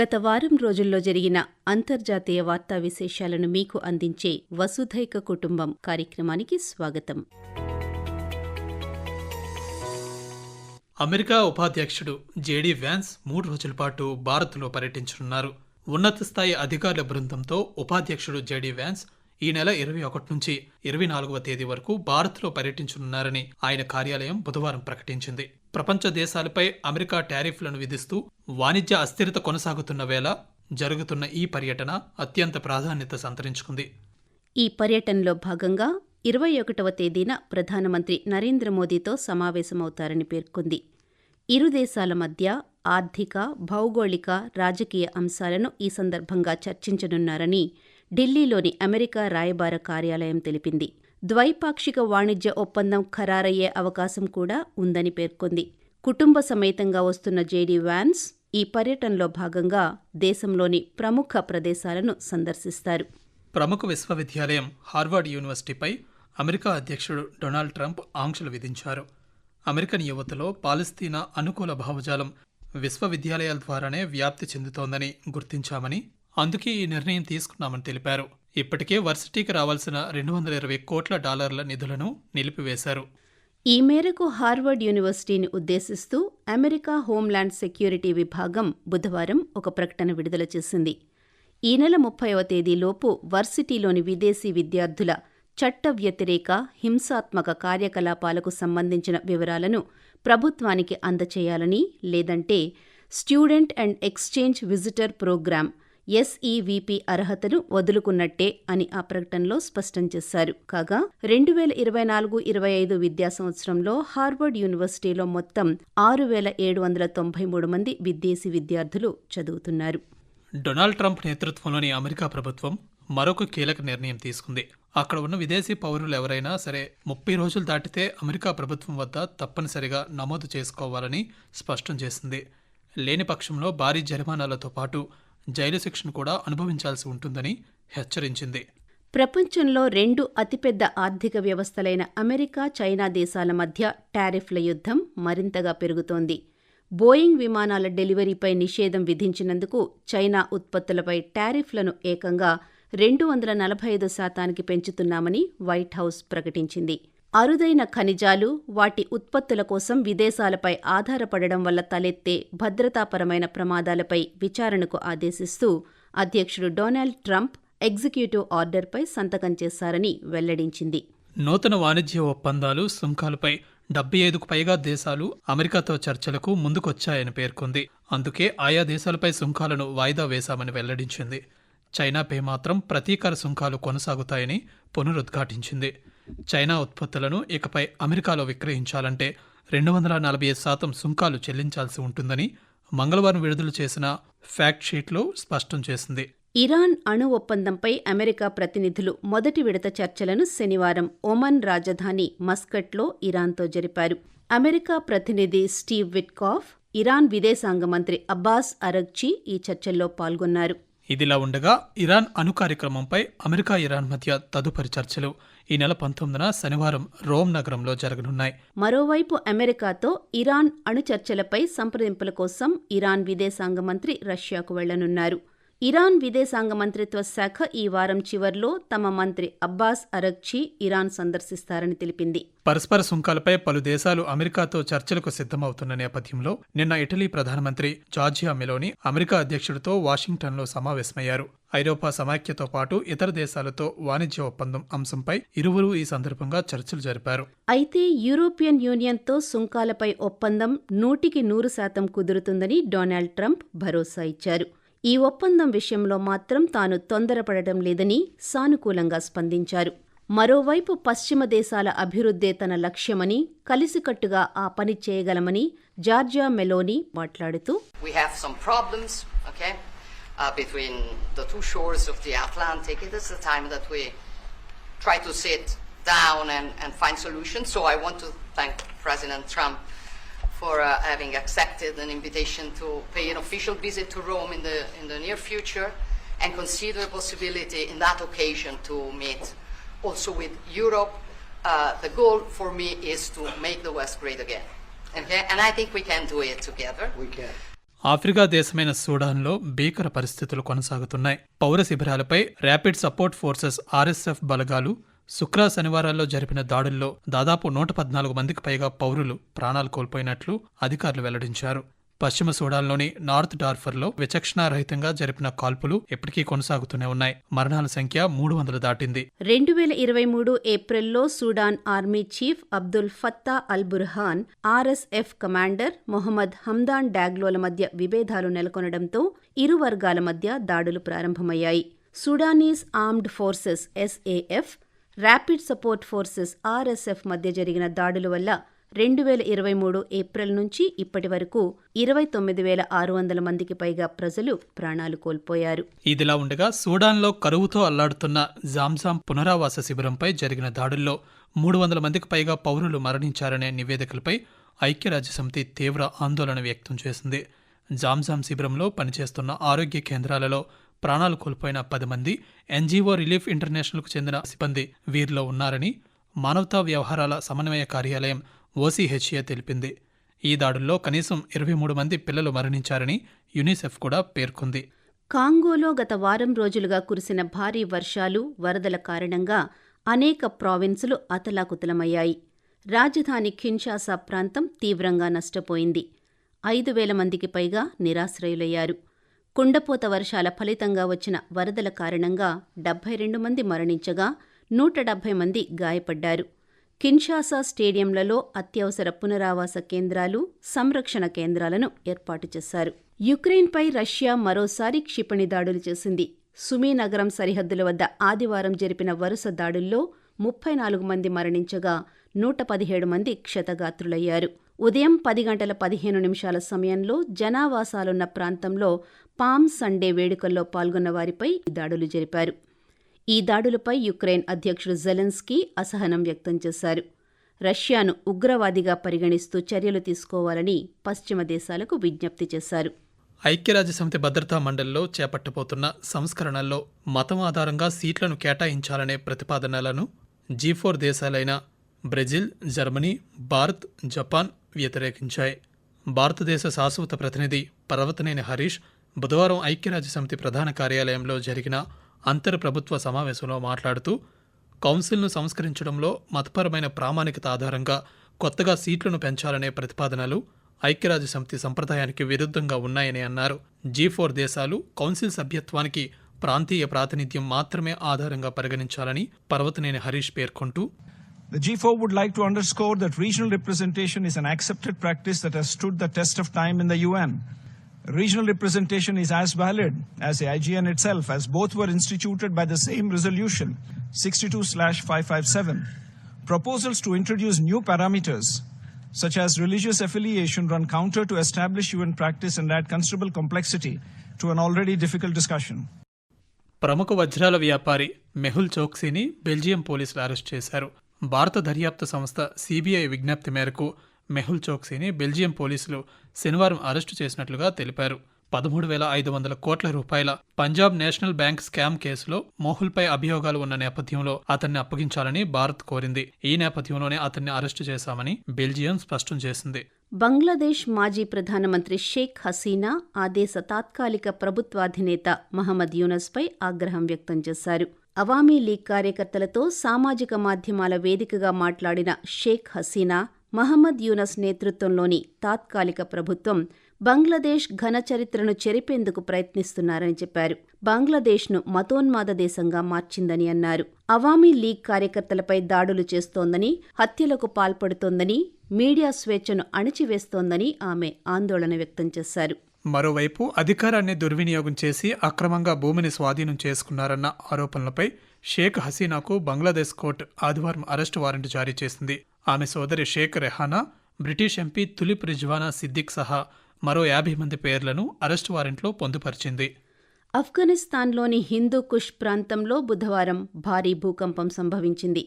గత వారం రోజుల్లో జరిగిన అంతర్జాతీయ వార్తా విశేషాలను మీకు అందించే వసుధైక కుటుంబం కార్యక్రమానికి స్వాగతం. అమెరికా ఉపాధ్యక్షుడు జేడీ వ్యాన్స్ మూడు రోజుల పాటు భారత్లో పర్యటించనున్నారు. ఉన్నత స్థాయి అధికారుల బృందంతో ఉపాధ్యక్షుడు జేడీ వ్యాన్స్ ఈ నెల ఇరవై ఒకటి నుంచి ఇరవై నాలుగవ తేదీ వరకు భారత్లో పర్యటించనున్నారని ఆయన కార్యాలయం బుధవారం ప్రకటించింది. ప్రపంచ దేశాలపై అమెరికా టారిఫ్లను విధిస్తూ వాణిజ్య అస్థిరత కొనసాగుతున్న వేళ జరుగుతున్న ఈ పర్యటన అత్యంత ప్రాధాన్యత సంతరించుకుంది. ఈ పర్యటనలో భాగంగా ఇరవై ఒకటవ తేదీన ప్రధానమంత్రి నరేంద్ర మోదీతో సమావేశమవుతారని పేర్కొంది. ఇరు దేశాల మధ్య ఆర్థిక భౌగోళిక రాజకీయ అంశాలను ఈ సందర్భంగా చర్చించనున్నారని ఢిల్లీలోని అమెరికా రాయబార కార్యాలయం తెలిపింది. ద్వైపాక్షిక వాణిజ్య ఒప్పందం ఖరారయ్యే అవకాశం కూడా ఉందని పేర్కొంది. కుటుంబ సమేతంగా వస్తున్న జేడీ వ్యాన్స్ ఈ పర్యటనలో భాగంగా దేశంలోని ప్రముఖ ప్రదేశాలను సందర్శిస్తారు. ప్రముఖ విశ్వవిద్యాలయం హార్వర్డ్ యూనివర్సిటీపై అమెరికా అధ్యక్షుడు డొనాల్డ్ ట్రంప్ ఆంక్షలు విధించారు. అమెరికన్ యువతలో పాలస్తీనా అనుకూల భావజాలం విశ్వవిద్యాలయాల ద్వారానే వ్యాప్తి చెందుతోందని గుర్తించామని అందుకే ఈ నిర్ణయం తీసుకున్నామని తెలిపారు. ఇప్పటికే వర్సిటీకి రావాల్సిన రెండు వందల ఇరవై కోట్ల డాలర్ల నిధులను నిలిపివేశారు. ఈ మేరకు హార్వర్డ్ యూనివర్సిటీని ఉద్దేశిస్తూ అమెరికా హోంల్యాండ్ సెక్యూరిటీ విభాగం బుధవారం ఒక ప్రకటన విడుదల చేసింది. ఈ నెల ముప్పైవ తేదీలోపు వర్సిటీలోని విదేశీ విద్యార్థుల చట్ట వ్యతిరేక హింసాత్మక కార్యకలాపాలకు సంబంధించిన వివరాలను ప్రభుత్వానికి అందచేయాలని లేదంటే student and exchange visitor program SEVP అర్హతను వదులుకున్నట్టే అని ఆ ప్రకటనలో స్పష్టం చేశారు. కాగా రెండు వేల ఇరవై నాలుగు ఇరవై ఐదు విద్యా సంవత్సరంలో హార్వర్డ్ యూనివర్సిటీలో మొత్తం ఆరు వేల ఏడు వందల తొంభై మూడు మంది విదేశీ విద్యార్థులు చదువుతున్నారు. డొనాల్డ్ ట్రంప్ నేతృత్వంలోని అమెరికా ప్రభుత్వం మరొక కీలక నిర్ణయం తీసుకుంది. అక్కడ ఉన్న విదేశీ పౌరులు ఎవరైనా సరే ముప్పై రోజులు దాటితే అమెరికా ప్రభుత్వం వద్ద తప్పనిసరిగా నమోదు చేసుకోవాలని స్పష్టం చేసింది. లేని పక్షంలో భారీ జరిమానాలతో పాటు జైలు శిక్షను కూడా అనుభవించాల్సి ఉంటుందని హెచ్చరించింది. ప్రపంచంలో రెండు అతిపెద్ద ఆర్థిక వ్యవస్థలైన అమెరికా చైనా దేశాల మధ్య టారిఫ్ల యుద్ధం మరింతగా పెరుగుతోంది. బోయింగ్ విమానాల డెలివరీపై నిషేధం విధించినందుకు చైనా ఉత్పత్తులపై టారిఫ్లను ఏకంగా రెండు వందల నలభై ఐదు శాతానికి పెంచుతున్నామని వైట్ హౌస్ ప్రకటించింది. అరుదైన ఖనిజాలు వాటి ఉత్పత్తుల కోసం విదేశాలపై ఆధారపడడం వల్ల తలెత్తే భద్రతాపరమైన ప్రమాదాలపై విచారణకు ఆదేశిస్తూ అధ్యక్షుడు డొనాల్డ్ ట్రంప్ ఎగ్జిక్యూటివ్ ఆర్డర్పై సంతకం చేశారని వెల్లడించింది. నూతన వాణిజ్య ఒప్పందాలు సుంకాలపై డెబ్బై ఐదుకు పైగా దేశాలు అమెరికాతో చర్చలకు ముందుకొచ్చాయని పేర్కొంది. అందుకే ఆయా దేశాలపై సుంకాలను వాయిదా వేశామని వెల్లడించింది. చైనాపై మాత్రం ప్రతీకార సుంకాలు కొనసాగుతాయని పునరుద్ఘాటించింది. చైనా ఉత్పత్తులను ఇకపై అమెరికాలో విక్రయించాలంటే రెండు వందల నలభై ఐదు శాతం సుంకాలు చెల్లించాల్సి ఉంటుందని మంగళవారం విడుదల చేసిన ఫ్యాక్ట్ షీట్లో స్పష్టం చేసింది. ఇరాన్ అణు ఒప్పందంపై అమెరికా ప్రతినిధులు మొదటి విడత చర్చలను శనివారం ఒమన్ రాజధాని మస్కట్లో ఇరాన్తో జరిపారు. అమెరికా ప్రతినిధి స్టీవ్ విట్కాఫ్ ఇరాన్ విదేశాంగ మంత్రి అబ్బాస్ అరగ్చి ఈ చర్చల్లో పాల్గొన్నారు. ఇదిలా ఉండగా ఇరాన్ అణు కార్యక్రమంపై అమెరికా ఇరాన్ మధ్య తదుపరి చర్చలు. ఈ నెల పంతొమ్మిదిన శనివారం రోమ్ నగరంలో జరగనున్నాయి. మరోవైపు అమెరికాతో ఇరాన్ అణు చర్చలపై సంప్రదింపుల కోసం ఇరాన్ విదేశాంగ మంత్రి రష్యాకు వెళ్ళనున్నారు. ఇరాన్ విదేశాంగ మంత్రిత్వ శాఖ ఈ వారం చివర్లో తమ మంత్రి అబ్బాస్ అరగ్చి ఇరాన్ సందర్శిస్తారని తెలిపింది. పరస్పర సుంకాలపై పలు దేశాలు అమెరికాతో చర్చలకు సిద్ధమవుతున్న నేపథ్యంలో నిన్న ఇటలీ ప్రధానమంత్రి జార్జియా మెలోని అమెరికా అధ్యక్షుడితో వాషింగ్టన్లో సమావేశమయ్యారు. ఐరోపా సమాఖ్యతో పాటు ఇతర దేశాలతో వాణిజ్య ఒప్పందం అంశంపై ఇరువురు ఈ సందర్భంగా చర్చలు జరిపారు. అయితే యూరోపియన్ యూనియన్తో సుంకాలపై ఒప్పందం నూటికి నూరు శాతం కుదురుతుందని డొనాల్డ్ ట్రంప్ భరోసా ఇచ్చారు. ఈ ఒప్పందం విషయంలో మాత్రం తాను తొందరపడటం లేదని సానుకూలంగా స్పందించారు మరోవైపు పశ్చిమ దేశాల అభివృద్ధే తన లక్ష్యమని కలిసికట్టుగా ఆ పని చేయగలమని జార్జియా మెలోని మాట్లాడుతూ Try to sit down and, and find solutions. So I want to thank President Trump for uh, having accepted an invitation to pay an official visit to Rome in the, in the near future and consider a possibility in that occasion to meet also with Europe. Uh, the goal for me is to make the West great again. Okay? And I think we can do it together. We can. Africa దేశమైన సూడాన్లో భీకర పరిస్థితులు కొనసాగుతున్నాయి పౌర శిబిరాలపై rapid support forces RSF బలగాలు శుక్ర శనివారాల్లో జరిపిన దాడుల్లో దాదాపు నూట పద్నాలుగు మందికి పైగా పౌరులు ప్రాణాలు కోల్పోయినట్లు అధికారులు వెల్లడించారు. పశ్చిమ సూడాన్లోని నార్త్ డార్ఫర్లో విచక్షణారహితంగా జరిపిన కాల్పులు ఇప్పటికీ కొనసాగుతూనే ఉన్నాయి. మరణాల సంఖ్య మూడు వందలు దాటింది. రెండు వేల ఇరవై మూడు ఏప్రిల్లో Sudan army chief Abdel Fattah al Burhan RSF commander Mohamed Hamdan Dagalo మధ్య విభేదాలు నెలకొనడంతో ఇరు వర్గాల మధ్య దాడులు ప్రారంభమయ్యాయి. Sudanese armed forces SAF rapid support forces RSF మధ్య జరిగిన దాడుల వల్ల రెండు వేల ఇరవై మూడు ఏప్రిల్ నుంచి ఇప్పటి వరకు ఇరవై తొమ్మిది వేల ఆరు వందల మందికి పైగా ప్రజలు ప్రాణాలు కోల్పోయారు. ఇదిలా ఉండగా సూడాన్లో కరువుతో అల్లాడుతున్న జామ్జామ్ పునరావాస శిబిరంపై జరిగిన దాడుల్లో మూడు వందల మందికి పైగా పౌరులు మరణించారనే నివేదికలపై ఐక్యరాజ్యసమితి తీవ్ర ఆందోళన వ్యక్తం చేసింది. జామ్జామ్ శిబిరంలో పనిచేస్తున్న ఆరోగ్య కేంద్రాలలో ప్రాణాలు కోల్పోయిన పది మంది ఎన్జీఓ రిలీఫ్ ఇంటర్నేషనల్కు చెందిన సిబ్బంది వీరిలో ఉన్నారని మానవతా వ్యవహారాల సమన్వయ కార్యాలయం ఓసీహెచ్ఏ తెలిపింది. ఈ దాడుల్లో కనీసం ఇరవై మూడు మంది పిల్లలు మరణించారని యునిసెఫ్ కూడా పేర్కొంది. కాంగోలో గత వారం రోజులుగా కురిసిన భారీ వర్షాలు వరదల కారణంగా అనేక ప్రావిన్సులు అతలాకుతలమయ్యాయి. రాజధాని ఖిన్షాసా ప్రాంతం తీవ్రంగా నష్టపోయింది. ఐదు వేల మందికి పైగా నిరాశ్రయులయ్యారు. కుండపోత వర్షాల ఫలితంగా వచ్చిన వరదల కారణంగా డెబ్బై రెండు మంది మరణించగా నూట డెబ్బై మంది గాయపడ్డారు. కిన్షాసా స్టేడియంలలో అత్యవసర పునరావాస కేంద్రాలు సంరక్షణ కేంద్రాలను ఏర్పాటు చేశారు. యుక్రెయిన్పై రష్యా మరోసారి క్షిపణి దాడులు చేసింది. సుమీ నగరం సరిహద్దుల వద్ద ఆదివారం జరిపిన వరుస దాడుల్లో ముప్పై నాలుగు మంది మరణించగా నూట పదిహేడు మంది క్షతగాత్రులయ్యారు. ఉదయం పది గంటల పదిహేను నిమిషాల సమయంలో జనావాసాలున్న ప్రాంతంలో పామ్ సండే వేడుకల్లో పాల్గొన్న వారిపై ఈ దాడులు జరిపారు. ఈ దాడులపై యుక్రెయిన్ అధ్యక్షుడు జెలెన్స్కీ అసహనం వ్యక్తం చేశారు. రష్యాను ఉగ్రవాదిగా పరిగణిస్తూ చర్యలు తీసుకోవాలని పశ్చిమ దేశాలకు విజ్ఞప్తి చేశారు. ఐక్యరాజ్యసమితి భద్రతా మండలిలో చేపట్టబోతున్న సంస్కరణల్లో మతం ఆధారంగా సీట్లను కేటాయించాలనే ప్రతిపాదనలను జీ ఫోర్ దేశాలైన బ్రెజిల్ జర్మనీ భారత్ జపాన్ వ్యతిరేకించాయి. భారతదేశ శాశ్వత ప్రతినిధి పర్వతనేని హరీష్ బుధవారం ఐక్యరాజ్యసమితి ప్రధాన కార్యాలయంలో జరిగిన అంతర్ ప్రభుత్వ సమావేశంలో మాట్లాడుతూ కౌన్సిల్ను సంస్కరించడంలో మతపరమైన ప్రామాణికత ఆధారంగా కొత్తగా సీట్లను పెంచాలనే ప్రతిపాదనలు ఐక్యరాజ్యసమితి సంప్రదాయానికి విరుద్ధంగా ఉన్నాయని అన్నారు జీ ఫోర్ దేశాలు కౌన్సిల్ సభ్యత్వానికి ప్రాంతీయ ప్రాతినిధ్యం మాత్రమే ఆధారంగా పరిగణించాలని పర్వతనేని హరీష్ పేర్కొంటూ The G4 would like to underscore that regional representation is an accepted practice that has stood the test of time in the UN. Regional representation is as valid as AIGN itself, as both were instituted by the same resolution, 62/557. Proposals to introduce new parameters, such as religious affiliation, run counter to established UN practice and add considerable complexity to an already difficult discussion. ప్రముఖ వజ్రాల వ్యాపారి మెహుల్ చోక్సీని Belgium పోలీసులు arrest చేశారు భారత దర్యాప్తు సంస్థ CBI విజ్ఞప్తి మేరకు మెహుల్ చోక్సీని బెల్జియం పోలీసులు శనివారం అరెస్టు చేసినట్లుగా తెలిపారు. పదమూడు వేల ఐదు వందల కోట్ల రూపాయల పంజాబ్ నేషనల్ బ్యాంక్ స్కామ్ కేసులో మోహుల్పై అభియోగాలు ఉన్న నేపథ్యంలో అతన్ని అప్పగించాలని భారత్ కోరింది. ఈ నేపథ్యంలోనే అతన్ని అరెస్టు చేశామని బెల్జియం స్పష్టం చేసింది. బంగ్లాదేశ్ మాజీ ప్రధానమంత్రి షేక్ హసీనా ఆ దేశ తాత్కాలిక ప్రభుత్వాధినేత మహమ్మద్ యూనస్పై ఆగ్రహం వ్యక్తం చేశారు. అవామీ లీగ్ కార్యకర్తలతో సామాజిక మాధ్యమాల వేదికగా మాట్లాడిన షేక్ హసీనా మహమ్మద్ యూనస్ నేతృత్వంలోని తాత్కాలిక ప్రభుత్వం బంగ్లాదేశ్ ఘన చరిత్రను చెరిపేందుకు ప్రయత్నిస్తున్నారని చెప్పారు. బంగ్లాదేశ్ను మతోన్మాద దేశంగా మార్చిందని అన్నారు. అవామీ లీగ్ కార్యకర్తలపై దాడులు చేస్తోందని హత్యలకు పాల్పడుతోందని మీడియా స్వేచ్ఛను అణిచివేస్తోందని ఆమె ఆందోళన వ్యక్తం చేశారు. మరోవైపు అధికారాన్ని దుర్వినియోగం చేసి అక్రమంగా భూమిని స్వాధీనం చేసుకున్నారన్న ఆరోపణలపై షేక్ హసీనాకు బంగ్లాదేశ్ కోర్టు ఆదివారం అరెస్టు వారెంట్ జారీ చేసింది. ఆమె సోదరి షేక్ రెహానా బ్రిటిష్ ఎంపీ తులిప్ రిజ్వానా సిద్దిక్ సహా మరో యాభై మంది పేర్లను అరెస్టు వారెంట్లో పొందుపరిచింది. ఆఫ్ఘనిస్తాన్లోని హిందూ కుష్ ప్రాంతంలో బుధవారం భారీ భూకంపం సంభవించింది.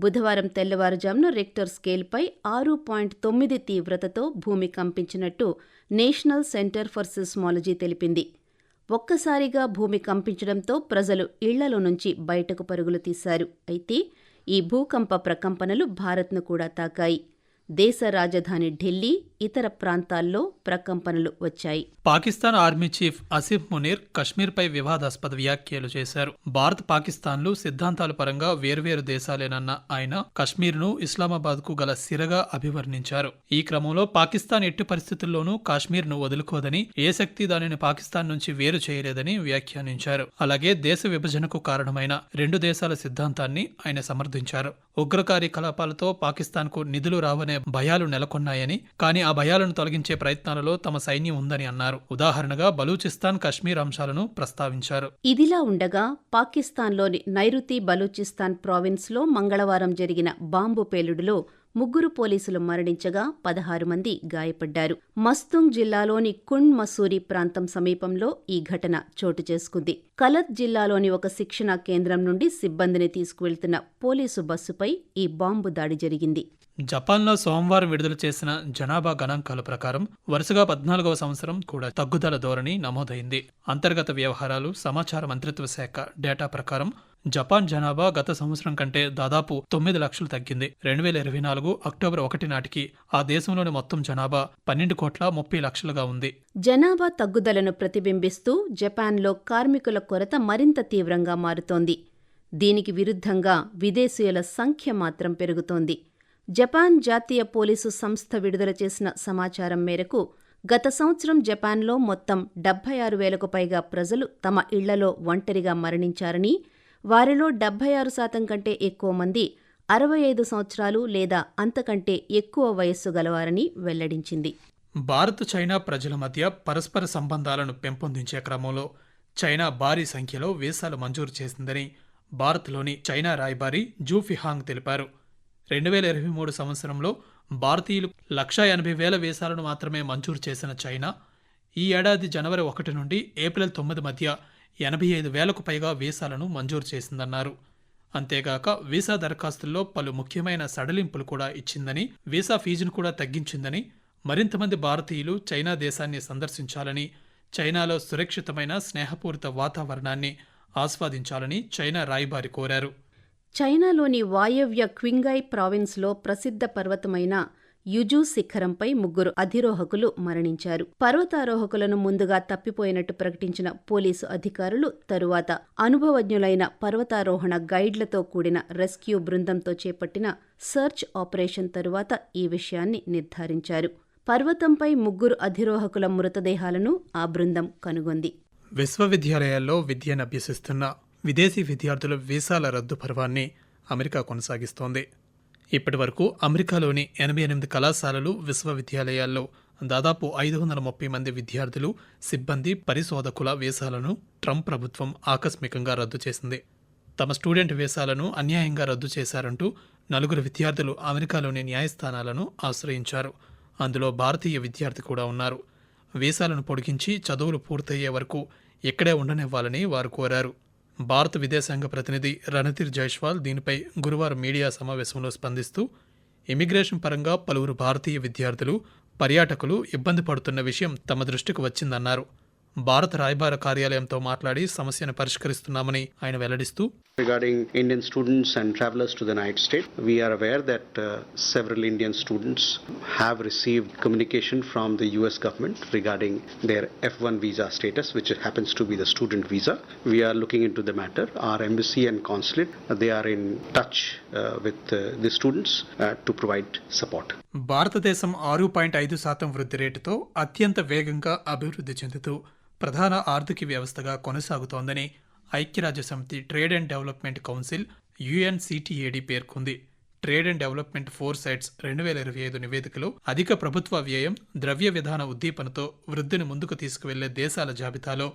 బుధవారం తెల్లవారుజామున రెక్టర్ స్కేల్పై ఆరు పాయింట్ తొమ్మిది తీవ్రతతో భూమి కంపించినట్టు నేషనల్ సెంటర్ ఫర్ సిస్మాలజీ తెలిపింది. ఒక్కసారిగా భూమి కంపించడంతో ప్రజలు ఇళ్ళలో నుంచి బయటకు పరుగులు తీశారు. అయితే ఈ భూకంప ప్రకంపనలు భారత్ను కూడా తాకాయి. దేశ రాజధాని ఢిల్లీ ఇతర ప్రాంతాల్లో ప్రకంపనలు వచ్చాయి. పాకిస్తాన్ ఆర్మీ చీఫ్ అసిఫ్ మునీర్ కశ్మీర్పై వివాదాస్పద వ్యాఖ్యలు చేశారు. భారత్ పాకిస్తాన్లు సిద్ధాంతాల పరంగా వేర్వేరు దేశాలేనన్న ఆయన కశ్మీర్ను ఇస్లామాబాద్కు గల సిరగా అభివర్ణించారు. ఈ క్రమంలో పాకిస్తాన్ ఎట్టి పరిస్థితుల్లోనూ కాశ్మీర్ను వదులుకోదని ఏ శక్తి దానిని పాకిస్తాన్ నుంచి వేరు చేయలేదని వ్యాఖ్యానించారు. అలాగే దేశ విభజనకు కారణమైన రెండు దేశాల సిద్ధాంతాన్ని ఆయన సమర్థించారు. ఉగ్ర కార్యకలాపాలతో పాకిస్తాన్కు నిధులు రావనే భయాలు నెలకొన్నాయని కానీ ఆ భయాలను తొలగించే ప్రయత్నాలలో తమ సైన్యం ఉందని అన్నారు. ఉదాహరణగా బలూచిస్తాన్ కశ్మీర్ అంశాలను ప్రస్తావించారు. ఇదిలా ఉండగా పాకిస్తాన్లోని నైరుతి బలూచిస్తాన్ ప్రావిన్స్లో మంగళవారం జరిగిన బాంబు పేలుడులో ముగ్గురు పోలీసులు మరణించగా పదహారు మంది గాయపడ్డారు. మస్తుంగ్ జిల్లాలోని కుండ్ మసూరి ప్రాంతం సమీపంలో ఈ ఘటన చోటు చేసుకుంది. కలత్ జిల్లాలోని ఒక శిక్షణా కేంద్రం నుండి సిబ్బందిని తీసుకువెళ్తున్న పోలీసు బస్సుపై ఈ బాంబు దాడి జరిగింది. జపాన్లో సోమవారం విడుదల చేసిన జనాభా గణాంకాల ప్రకారం వరుసగా పద్నాలుగవ సంవత్సరం కూడా తగ్గుదల ధోరణి నమోదైంది. అంతర్గత వ్యవహారాలు సమాచార మంత్రిత్వ శాఖ డేటా ప్రకారం జపాన్ జనాభా గత సంవత్సరం కంటే దాదాపు తొమ్మిది లక్షలు తగ్గింది. రెండు వేల ఇరవై నాలుగు అక్టోబర్ ఒకటి నాటికి ఆ దేశంలోని మొత్తం జనాభా పన్నెండు కోట్ల ముప్పై లక్షలుగా ఉంది. జనాభా తగ్గుదలను ప్రతిబింబిస్తూ జపాన్లో కార్మికుల కొరత మరింత తీవ్రంగా మారుతోంది. దీనికి విరుద్ధంగా విదేశీయుల సంఖ్య మాత్రం పెరుగుతోంది. జపాన్ జాతీయ పోలీసు సంస్థ విడుదల చేసిన సమాచారం మేరకు గత సంవత్సరం జపాన్లో మొత్తం డెబ్బై ఆరు వేలకు పైగా ప్రజలు తమ ఇళ్ళలో ఒంటరిగా మరణించారని వారిలో డెబ్బై ఆరు శాతం కంటే ఎక్కువ మంది అరవై ఐదు సంవత్సరాలు లేదా అంతకంటే ఎక్కువ వయస్సు గలవారని వెల్లడించింది. భారత్ చైనా ప్రజల మధ్య పరస్పర సంబంధాలను పెంపొందించే క్రమంలో చైనా భారీ సంఖ్యలో వీసాలు మంజూరు చేసిందని భారత్లోని చైనా రాయబారి జూ ఫిహాంగ్ తెలిపారు. రెండు వేల ఇరవై మూడు సంవత్సరంలో భారతీయులు లక్షా ఎనభై వేల వీసాలను మాత్రమే మంజూరు చేసిన చైనా ఈ ఏడాది జనవరి ఒకటి నుండి ఏప్రిల్ తొమ్మిది మధ్య ఎనభై ఐదు వేలకు పైగా వీసాలను మంజూరు చేసిందన్నారు. అంతేగాక వీసా దరఖాస్తుల్లో పలు ముఖ్యమైన సడలింపులు కూడా ఇచ్చిందని వీసా ఫీజును కూడా తగ్గించిందని మరింతమంది భారతీయులు చైనా దేశాన్ని సందర్శించాలని చైనాలో సురక్షితమైన స్నేహపూరిత వాతావరణాన్ని ఆస్వాదించాలని చైనా రాయబారి కోరారు. చైనాలోని వాయవ్య క్వింగాయ్ ప్రావిన్స్లో ప్రసిద్ధ పర్వతమైన యుజు శిఖరంపై ముగ్గురు అధిరోహకులు మరణించారు. పర్వతారోహకులను ముందుగా తప్పిపోయినట్టు ప్రకటించిన పోలీసు అధికారులు తరువాత అనుభవజ్ఞులైన పర్వతారోహణ గైడ్లతో కూడిన రెస్క్యూ బృందంతో చేపట్టిన సర్చ్ ఆపరేషన్ తరువాత ఈ విషయాన్ని నిర్ధారించారు. పర్వతంపై ముగ్గురు అధిరోహకుల మృతదేహాలను ఆ బృందం కనుగొంది. విశ్వవిద్యాలయాల్లో విద్యను అభ్యసిస్తున్న విదేశీ విద్యార్థుల వీసాల రద్దు పర్వాన్ని అమెరికా కొనసాగిస్తోంది. ఇప్పటి వరకు అమెరికాలోని ఎనభై ఎనిమిది కళాశాలలు విశ్వవిద్యాలయాల్లో దాదాపు ఐదు వందల ముప్పై మంది విద్యార్థులు సిబ్బంది పరిశోధకుల వీసాలను ట్రంప్ ప్రభుత్వం ఆకస్మికంగా రద్దు చేసింది. తమ స్టూడెంట్ వీసాలను అన్యాయంగా రద్దు చేశారంటూ నలుగురు విద్యార్థులు అమెరికాలోని న్యాయస్థానాలను ఆశ్రయించారు. అందులో భారతీయ విద్యార్థి కూడా ఉన్నారు. వీసాలను పొడిగించి చదువులు పూర్తయ్యే వరకు ఇక్కడే ఉండనివ్వాలని వారు కోరారు. భారత విదేశాంగ ప్రతినిధి రణధీర్ జైష్వాల్ దీనిపై గురువారం మీడియా సమావేశంలో స్పందిస్తూ ఇమిగ్రేషన్ పరంగా పలువురు భారతీయ విద్యార్థులు పర్యాటకులు ఇబ్బంది పడుతున్న విషయం తమ దృష్టికి వచ్చిందన్నారు. భారత రాయబార కార్యాలయంతో మాట్లాడి సమస్యను పరిష్కరిస్తున్నామని ఆయన వెల్లడిస్తూ Regarding Indian students and travelers to the United States, we are aware that uh, several Indian students have received communication from the US government regarding their F1 visa status, which happens to be the student visa. We are looking into the matter. Our embassy and consulate, uh, they are in touch uh, with uh, the students uh, to provide support. భారతదేశం ఆరు point ఐదు శాతం వృద్ధి రేటుతో అత్యంత వేగంగా అభివృద్ధి చెందుతూ ప్రధాన ఆర్థిక వ్యవస్థగా కొనసాగుతోందని ఐక్యరాజ్యసమితి Trade and Development Council UNCTAD పేర్కొంది. Trade and development four sites రెండు వేల ఇరవై ఐదు నివేదికలో అధిక ప్రభుత్వ వ్యయం ద్రవ్య విధాన ఉద్దీపనతో వృద్ధిని ముందుకు తీసుకువెళ్ళే దేశాల జాబితాలో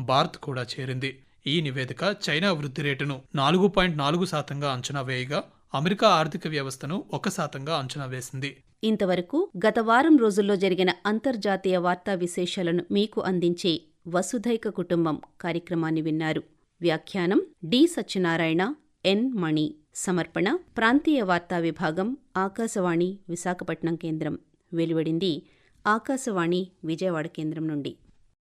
భారత్ కూడా చేరింది. ఈ నివేదిక చైనా వృద్ధి రేటును నాలుగు పాయింట్ నాలుగు శాతంగా అంచనా వేయగా అమెరికా ఆర్థిక వ్యవస్థను ఒక శాతంగా అంచనా వేసింది. ఇంతవరకు గత వారం రోజుల్లో జరిగిన అంతర్జాతీయ వార్తా విశేషాలను మీకు అందించే వసుధైక కుటుంబం కార్యక్రమాన్ని విన్నారు. వ్యాఖ్యానం డి. సత్యనారాయణ ఎన్. మణి. సమర్పణ ప్రాంతీయ వార్తా విభాగం ఆకాశవాణి విశాఖపట్నం కేంద్రం. వెలువడింది ఆకాశవాణి విజయవాడ కేంద్రం నుండి.